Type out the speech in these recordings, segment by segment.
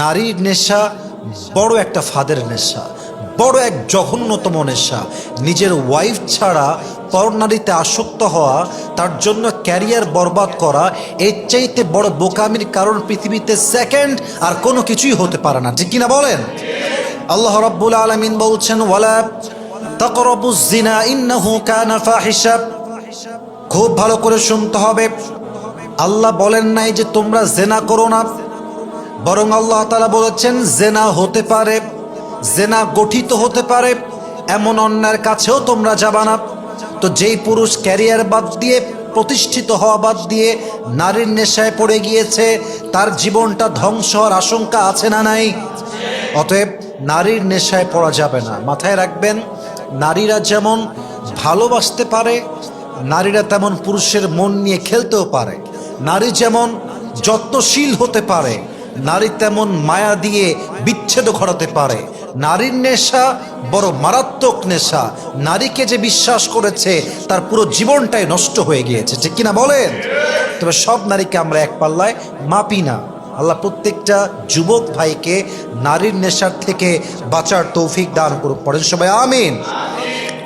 নারীর নেশা বড় একটা ফাদের নেশা, বড় এক জঘন্যতম নেশা। নিজের ওয়াইফ ছাড়া পরনারীতে আসক্ত হওয়া, তার জন্য ক্যারিয়ার বরবাদ করা, এর চাইতে বড় বোকামির কারণ পৃথিবীতে সেকেন্ড আর কোনো কিছুই হতে পারে না। ঠিক কিনা বলেন? আল্লাহ রাব্বুল আলামিন বলছেন, ওয়ালা তাকরাবুজ জিনা, ইন্নাহু কানা ফাহিশা। খুব ভালো করে শুনতে হবে। আল্লাহ বলেন নাই যে তোমরা জেনা করো না। বরং আল্লাহ তালা বলেছেন, জেনা হতে পারে, জেনা গঠিত হতে পারে, এমন অন্যায়ের কাছেও তোমরা যাবা না। তো যেই পুরুষ ক্যারিয়ার বাদ দিয়ে, প্রতিষ্ঠিত হওয়া বাদ দিয়ে নারীর নেশায় পড়ে গিয়েছে, তার জীবনটা ধ্বংস হওয়ার আশঙ্কা আছে না নাই? অতএব নারীর নেশায় পড়া যাবে না। মাথায় রাখবেন, নারীরা যেমন ভালোবাসতে পারে, নারীরা তেমন পুরুষের মন নিয়ে খেলতেও পারে। নারী যেমন যত্নশীল হতে পারে নারী তেমন মায়া দিয়ে বিচ্ছেদ ঘটাতে পারে। নারীর নেশা বড় মারাত্মক নেশা। নারীকে যে বিশ্বাস করেছে, তার পুরো জীবনটাই নষ্ট হয়ে গিয়েছে। ঠিক কিনা বলেন? তবে সব নারীকে আমরা এক পাল্লায় মাপি না। আল্লাহ প্রত্যেকটা যুবক ভাইকে নারীর নেশার থেকে বাঁচার তৌফিক দান করুক। পড়েন সবাই, আমিন।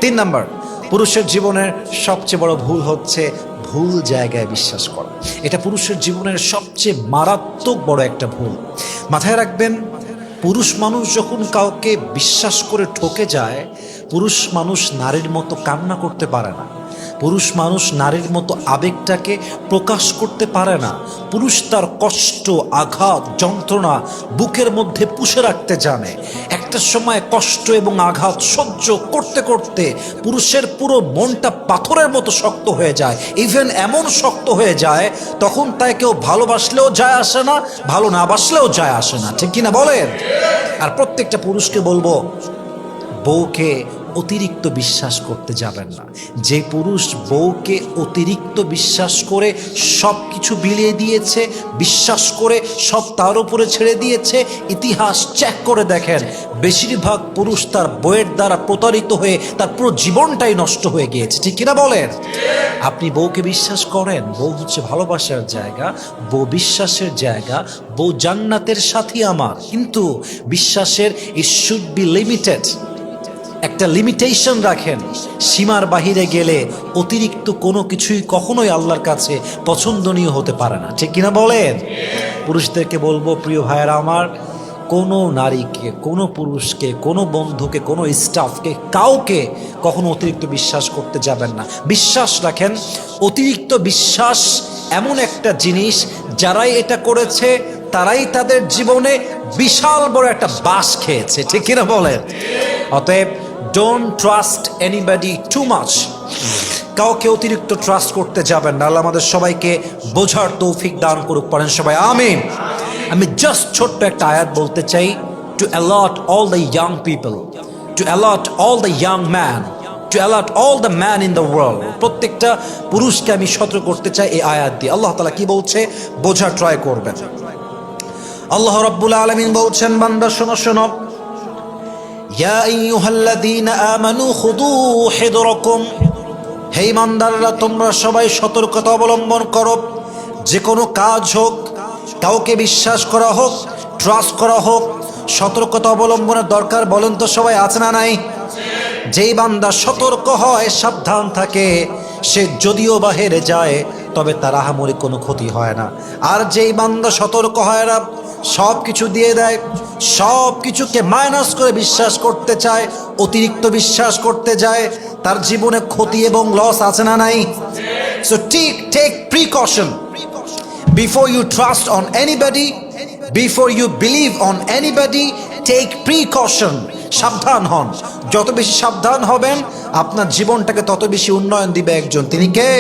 তিন নাম্বার, পুরুষের জীবনের সবচেয়ে বড় ভুল হচ্ছে ভুল জায়গায় বিশ্বাস করা। এটা পুরুষের জীবনের সবচেয়ে মারাত্মক বড় একটা ভুল। মাথায় রাখবেন, পুরুষ মানুষ যখন কাউকে বিশ্বাস করে ঠকে যায় পুরুষ মানুষ নারীর মতো কান্না করতে পারে না। পুরুষ মানুষ নারীর মতো আবেগটাকে প্রকাশ করতে পারে না। পুরুষ তার কষ্ট, আঘাত, যন্ত্রণা বুকের মধ্যে পুষে রাখতে জানে। একটা সময় কষ্ট এবং আঘাত সহ্য করতে করতে পুরুষের পুরো মনটা পাথরের মতো শক্ত হয়ে যায়। ইভেন এমন শক্ত হয়ে যায়, তখন তাই কেউ ভালোবাসলেও যায় আসে না, ভালো না বাসলেও যায় আসে না। ঠিক কিনা বলেন? আর প্রত্যেকটা পুরুষকে বলব, বউকে অতিরিক্ত বিশ্বাস করতে যাবেন না। যে পুরুষ বউকে অতিরিক্ত বিশ্বাস করে সব কিছু বিলিয়ে দিয়েছে, বিশ্বাস করে সব তার উপরে ছেড়ে দিয়েছে, ইতিহাস চেক করে দেখেন। বেশিরভাগ পুরুষ তার বইয়ের দ্বারা প্রতারিত হয়ে তার পুরো জীবনটাই নষ্ট হয়ে গিয়েছে। ঠিক কিনা বলেন? আপনি বউকে বিশ্বাস করেন, বউ হচ্ছে ভালোবাসার জায়গা, বউ বিশ্বাসের জায়গা, বউ জান্নাতের সাথী আমার। কিন্তু বিশ্বাসের ইট শুড বি লিমিটেড একটা লিমিটেশন রাখেন। সীমার বাহিরে গেলে অতিরিক্ত কোনো কিছুই কখনোই আল্লাহর কাছে পছন্দনীয় হতে পারে না। ঠিক কিনা বলেন? পুরুষদেরকে বলব, প্রিয় ভাইয়েরা আমার, কোনো নারীকে, কোনো পুরুষকে, কোনো বন্ধুকে, কোনো স্টাফকে কাউকে কখনো অতিরিক্ত বিশ্বাস করতে যাবেন না। বিশ্বাস রাখেন, অতিরিক্ত বিশ্বাস এমন একটা জিনিস, যারাই এটা করেছে, তারাই তাদের জীবনে বিশাল বড় একটা বাস খেয়েছে। ঠিক কিনা বলেন? অতএব don't trust anybody too much কাউকে অতিরিক্ত ট্রাস্ট করতে যাবেন না। আল্লাহ আমাদের সবাইকে বোঝার তৌফিক দান করুক পারেন সবাই, আমিন। আমি জাস্ট ছোট্ট একটা আয়াত বলতে চাই। To alert all the young people to alert all the young man to alert all the man in the world প্রত্যেকটা পুরুষকে আমি সতর্ক করতে চাই এই আয়াত দিয়ে। আল্লাহ তালা কি বলছে? বোঝার ট্রাই করবেন। আল্লাহ রাব্বুল আলামিন বলছেন, বান্দা, শোনো শোনো। হে ইমানদাররা, তোমরা সবাই সতর্কতা অবলম্বন করো। যে কোনো কাজ হোক, কাউকে বিশ্বাস করা হোক ট্রাস্ট করা হোক, সতর্কতা অবলম্বনের দরকার বলেন তো সবাই আছে না নাই? যেই বান্দা সতর্ক হয়, সাবধান থাকে। সে যদিও বা হেরে যায় তবে তার আহামরি কোনো ক্ষতি হয় না। আর যেই বান্দা সতর্ক হয় না সব কিছু দিয়ে দেয় সব কিছুকে মাইনাস করে বিশ্বাস করতে চায়, অতিরিক্ত বিশ্বাস করতে যায়, তার জীবনে ক্ষতি এবং লস আছে না নাই? So take take precaution before you trust on anybody before you believe on anybody take precaution সাবধান হন। যত বেশি সাবধান হবেন, আপনার জীবনটাকে তত বেশি উন্নয়ন দিবে একজন। তিনি কে?